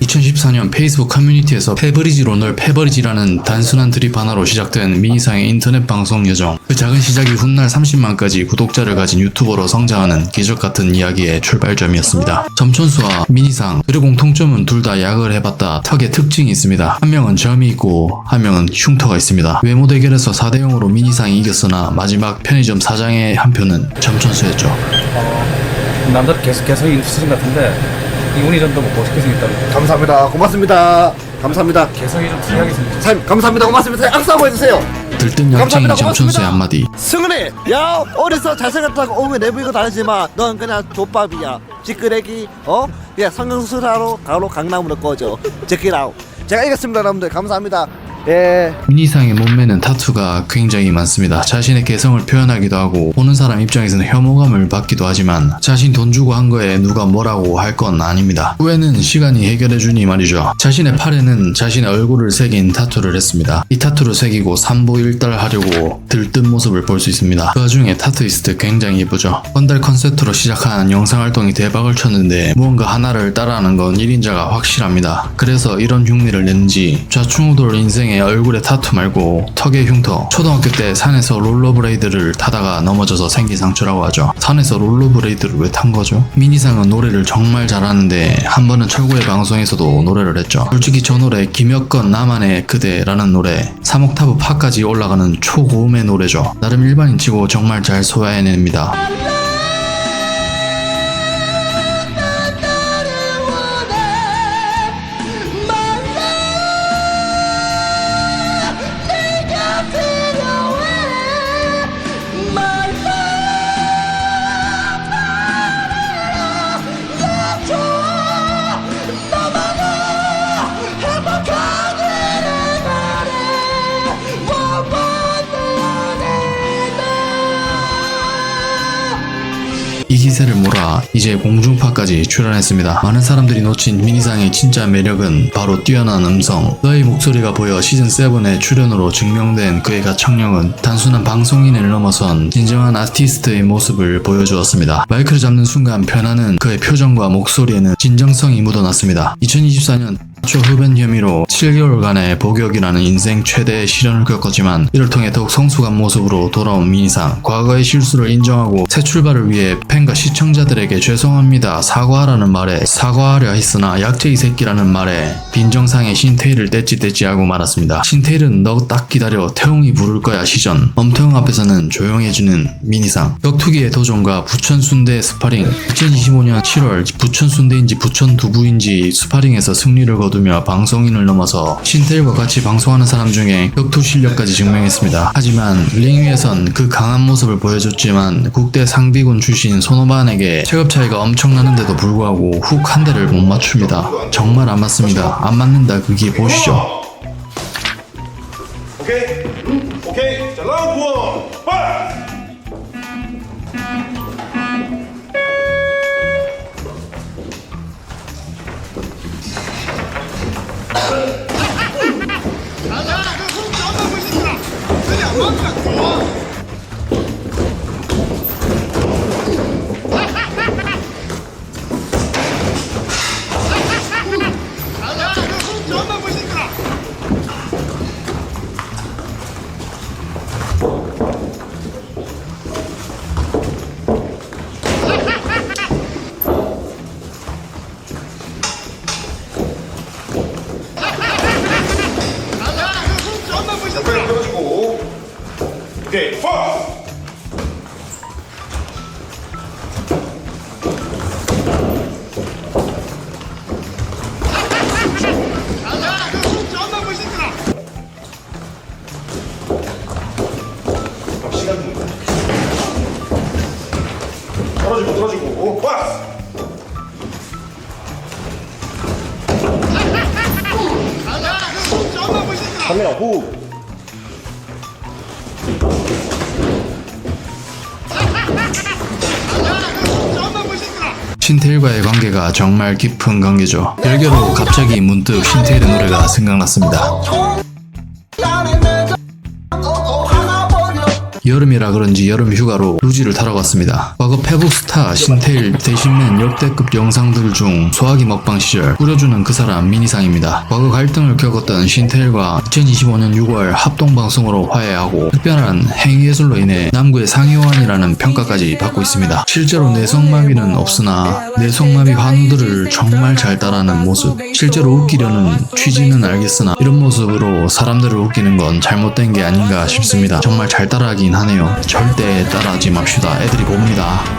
2014년 페이스북 커뮤니티에서 페브리지 로 널 페버리지라는 단순한 드립 하나로 시작된 미니상의 인터넷 방송 여정. 그 작은 시작이 훗날 30만까지 구독자를 가진 유튜버로 성장하는 기적 같은 이야기의 출발점이었습니다. 점천수와 미니상 그리고 공통점은 둘 다 약을 해봤다. 턱에 특징이 있습니다. 한 명은 점이 있고 한 명은 흉터가 있습니다. 외모 대결에서 4대 0으로 미니상이 이겼으나 마지막 편의점 사장의 한 표는 점천수였죠. 남들 계속 있으신 것 같은데 이훈이 전도 뭐 멋있게 생겼다고 감사합니다. 고맙습니다. 감사합니다. 개성이 좀 특이하게 생겼죠 사장님 감사합니다. 고맙습니다. 악수 한번 해주세요. 들뜬 감사합니다. 점천수의 고맙습니다. 한마디. 승은이 야 어려서 잘생겼다고 오면 내부 이거 다르지만 넌 그냥 족밥이야 찌끄레기 어? 야 성형수술하러 바로 강남으로 꺼져 제끼라우 제가 이겼습니다 여러분들 감사합니다 예 미니상의 몸매는 타투가 굉장히 많습니다. 자신의 개성을 표현하기도 하고 보는 사람 입장에서는 혐오감을 받기도 하지만 자신 돈 주고 한 거에 누가 뭐라고 할 건 아닙니다. 후에는 시간이 해결해주니 말이죠. 자신의 팔에는 자신의 얼굴을 새긴 타투를 했습니다. 이 타투를 새기고 삼보일달 하려고 들뜬 모습을 볼 수 있습니다. 그 와중에 타투이스트 굉장히 예쁘죠. 건달 컨셉트로 시작한 영상 활동이 대박을 쳤는데 무언가 하나를 따라하는 건 1인자가 확실합니다. 그래서 이런 흉내를 냈는지 좌충우돌 인생 의 얼굴에 타투 말고 턱에 흉터 초등학교 때 산에서 롤러브레이드를 타다가 넘어져서 생긴 상처라고 하죠. 산에서 롤러브레이드를 왜 탄 거죠? 미니상은 노래를 정말 잘하는데 한 번은 철구의 방송에서도 노래를 했죠. 솔직히 저 노래 김혁건 나만의 그대라는 노래 3옥타브 파까지 올라가는 초고음의 노래죠. 나름 일반인 치고 정말 잘 소화해냅니다. 이 기세를 몰아 이제 공중파까지 출연했습니다. 많은 사람들이 놓친 미니상의 진짜 매력은 바로 뛰어난 음성. 너의 목소리가 보여 시즌7의 출연으로 증명된 그의 가창력은 단순한 방송인을 넘어선 진정한 아티스트의 모습을 보여주었습니다. 마이크를 잡는 순간 변하는 그의 표정과 목소리에는 진정성이 묻어났습니다. 2024년 초 흡연 혐의로 7개월간의 복역이라는 인생 최대의 시련을 겪었지만 이를 통해 더욱 성숙한 모습으로 돌아온 미니상 과거의 실수를 인정하고 새 출발을 위해 팬과 시청자들에게 죄송합니다 사과하라는 말에 사과하려 했으나 약제 이 새끼라는 말에 빈정상의 신태일을 떼찌떼찌하고 말았습니다. 신태일은 너 딱 기다려 태웅이 부를 거야 시전. 엄태웅 앞에서는 조용해지는 미니상. 격투기의 도전과 부천순대 스파링. 2025년 7월 부천순대인지 부천두부인지 스파링에서 승리를 거두 며 방송인을 넘어서 신태일과 같이 방송하는 사람 중에 격투 실력까지 증명했습니다. 하지만 링 위에선 그 강한 모습을 보여줬지만 국대 상비군 출신 손오반에게 체급 차이가 엄청나는데도 불구하고 훅 한 대를 못 맞춥니다. 정말 안 맞습니다. 안 맞는다 그게 보시죠. 오케이? 오케이. 자, 라운드 원. 파 이트! 오케 떨어지고 떨어지고 파이트! 카메라 후 신태일과의 관계가 정말 깊은 관계죠. 별개로 갑자기 문득 신태일의 노래가 생각났습니다. 여름이라 그런지 여름 휴가로 루지를 타러 갔습니다. 과거 페북 스타 신테일 대신맨 역대급 영상들 중 소화기 먹방 시절 꾸려주는 그 사람 미니상입니다. 과거 갈등을 겪었던 신테일과 2025년 6월 합동 방송으로 화해하고 특별한 행위예술로 인해 남구의 상위호환이라는 평가까지 받고 있습니다. 실제로 내성마비는 없으나 내성마비 환우들을 정말 잘 따라하는 모습. 실제로 웃기려는 취지는 알겠으나 이런 모습으로 사람들을 웃기는 건 잘못된 게 아닌가 싶습니다. 정말 잘 따라하긴 하네요. 절대 따라하지 맙시다. 애들이 봅니다.